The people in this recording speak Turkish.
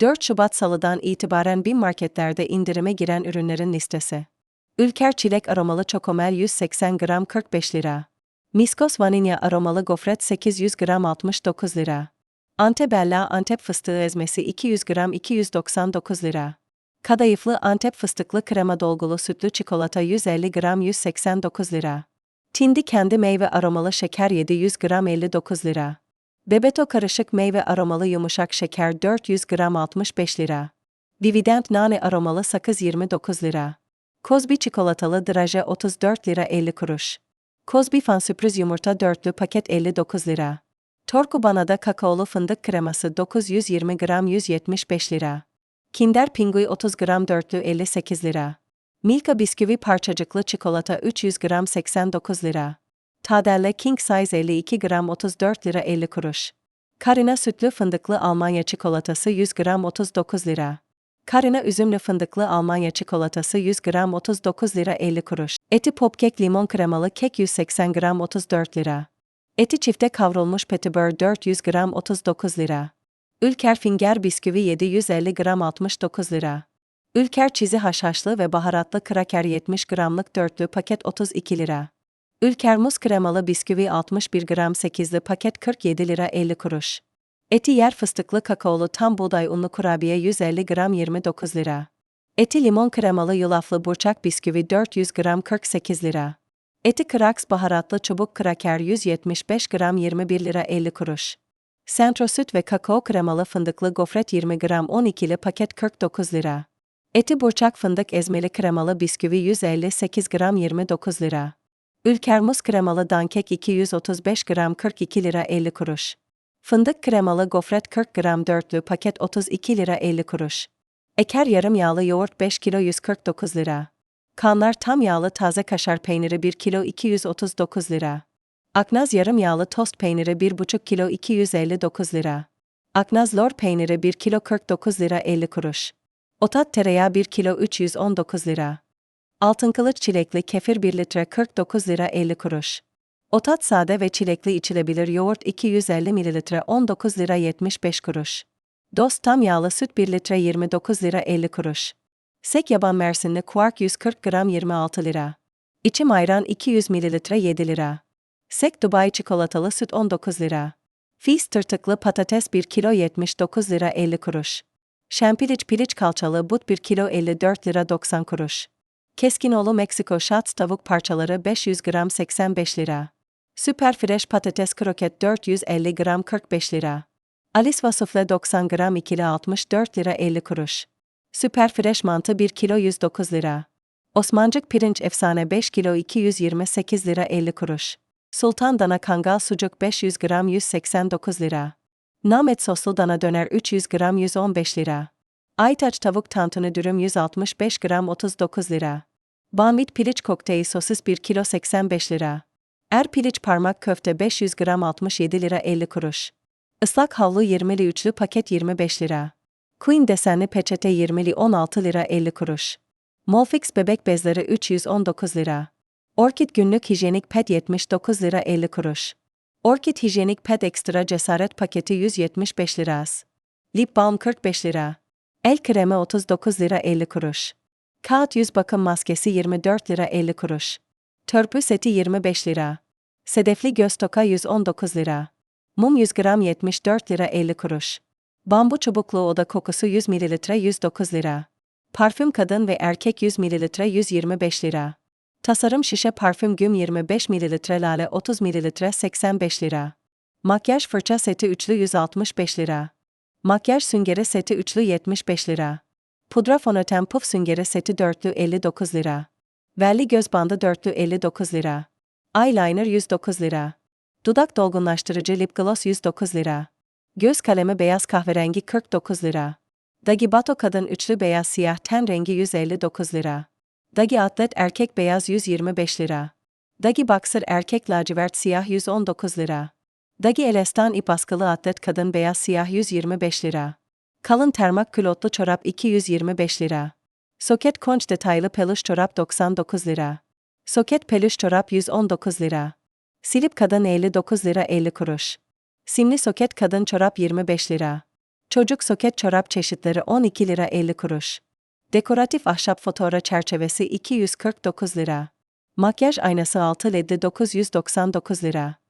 4 Şubat Salı'dan itibaren bin marketlerde indirime giren ürünlerin listesi. Ülker çilek aromalı çokomel 180 gram 45 lira. Miskos vanilya aromalı gofret 800 gram 69 lira. Antebella Antep fıstığı ezmesi 200 gram 299 lira. Kadayıflı Antep fıstıklı krema dolgulu sütlü çikolata 150 gram 189 lira. Tindi kendi meyve aromalı şeker 700 gram 59 lira. Bebeto karışık meyve aromalı yumuşak şeker 400 gram 65 lira. Vivident nane aromalı sakız 29 lira. Kozbi çikolatalı draje 34 lira 50 kuruş. Kozbi fan sürpriz yumurta dörtlü paket 59 lira. Torku Bana'da kakaolu fındık kreması 920 gram 175 lira. Kinder Pingui 30 gram dörtlü 58 lira. Milka bisküvi parçacıklı çikolata 300 gram 89 lira. Tadelle King Size 52 gram 34 lira 50 kuruş. Karina sütlü fındıklı Almanya çikolatası 100 gram 39 lira. Karina üzümlü fındıklı Almanya çikolatası 100 gram 39 lira 50 kuruş. Eti popkek limon kremalı kek 180 gram 34 lira. Eti çifte kavrulmuş petibör 400 gram 39 lira. Ülker finger bisküvi 750 gram 69 lira. Ülker çizi haşhaşlı ve baharatlı kraker 70 gramlık dörtlü paket 32 lira. Ülker muz kremalı bisküvi 61 gram 8'li paket 47 lira 50 kuruş. Eti yer fıstıklı kakaolu tam buğday unlu kurabiye 150 gram 29 lira. Eti limon kremalı yulaflı burçak bisküvi 400 gram 48 lira. Eti kraks baharatlı çubuk kraker 175 gram 21 lira 50 kuruş. Centro süt ve kakao kremalı fındıklı gofret 20 gram 12'li paket 49 lira. Eti burçak fındık ezmeli kremalı bisküvi 158 gram 29 lira. Ülker muz kremalı dankek 235 gram 42 lira 50 kuruş. Fındık kremalı gofret 40 gram dörtlü paket 32 lira 50 kuruş. Eker yarım yağlı yoğurt 5 kilo 149 lira. Kanlar tam yağlı taze kaşar peyniri 1 kilo 239 lira. Aknaz yarım yağlı tost peyniri 1,5 kilo 259 lira. Aknaz lor peyniri 1 kilo 49 lira 50 kuruş. Otat tereyağı 1 kilo 319 lira. Altın kılıç çilekli kefir 1 litre 49 lira 50 kuruş. Otat sade ve çilekli içilebilir yoğurt 250 ml 19 lira 75 kuruş. Dost tam yağlı süt 1 litre 29 lira 50 kuruş. Sek yaban mersinli kuark 140 gram 26 lira. İçim ayran 200 ml 7 lira. Sek Dubai çikolatalı süt 19 lira. Fis tırtıklı patates 1 kilo 79 lira 50 kuruş. Şempiliç piliç kalçalı but 1 kilo 54 lira 90 kuruş. Keskinoğlu Meksiko Shots tavuk parçaları 500 gram 85 lira. Süper fresh patates kroket 450 gram 45 lira. Alice vasıflı 90 gram ikili 64 lira 50 kuruş. Süper fresh mantı 1 kilo 109 lira. Osmancık pirinç efsane 5 kilo 228 lira 50 kuruş. Sultan dana kangal sucuk 500 gram 189 lira. Namet soslu dana döner 300 gram 115 lira. Aytaç tavuk tantuni dürüm 165 gram 39 lira. Banvit piliç kokteyl sosis 1 kilo 85 lira. Er piliç parmak köfte 500 gram 67 lira 50 kuruş. Islak havlu 20'li üçlü paket 25 lira. Queen desenli peçete 20'li 16 lira 50 kuruş. Molfix bebek bezleri 319 lira. Orkid günlük hijyenik pet 79 lira 50 kuruş. Orkid hijyenik pet ekstra cesaret paketi 175 lira. Lip balm 45 lira. El kremi 39 lira 50 kuruş. Kağıt yüz bakım maskesi 24 lira 50 kuruş. Törpü seti 25 lira. Sedefli göz toka 119 lira. Mum 100 gram 74 lira 50 kuruş. Bambu çubuklu oda kokusu 100 ml 109 lira. Parfüm kadın ve erkek 100 ml 125 lira. Tasarım şişe parfüm güm 25 ml lale 30 ml 85 lira. Makyaj fırça seti üçlü 165 lira. Makyaj süngeri seti üçlü 75 lira. Pudra fondöten puf süngeri seti dörtlü 59 lira. Velli göz bandı dörtlü 59 lira. Eyeliner 109 lira. Dudak dolgunlaştırıcı lip gloss 109 lira. Göz kalemi beyaz kahverengi 49 lira. Dagi Bato kadın üçlü beyaz siyah ten rengi 159 lira. Dagi atlet erkek beyaz 125 lira. Dagi boxer erkek lacivert siyah 119 lira. Dagi Elestan ip askılı atlet kadın beyaz siyah 125 lira. Kalın termak külotlu çorap 225 lira. Soket konç detaylı peluş çorap 99 lira. Soket peluş çorap 119 lira. Silip kadın 59 lira 50 kuruş. Simli soket kadın çorap 25 lira. Çocuk soket çorap çeşitleri 12 lira 50 kuruş. Dekoratif ahşap fotoğraf çerçevesi 249 lira. Makyaj aynası 6 ledli 999 lira.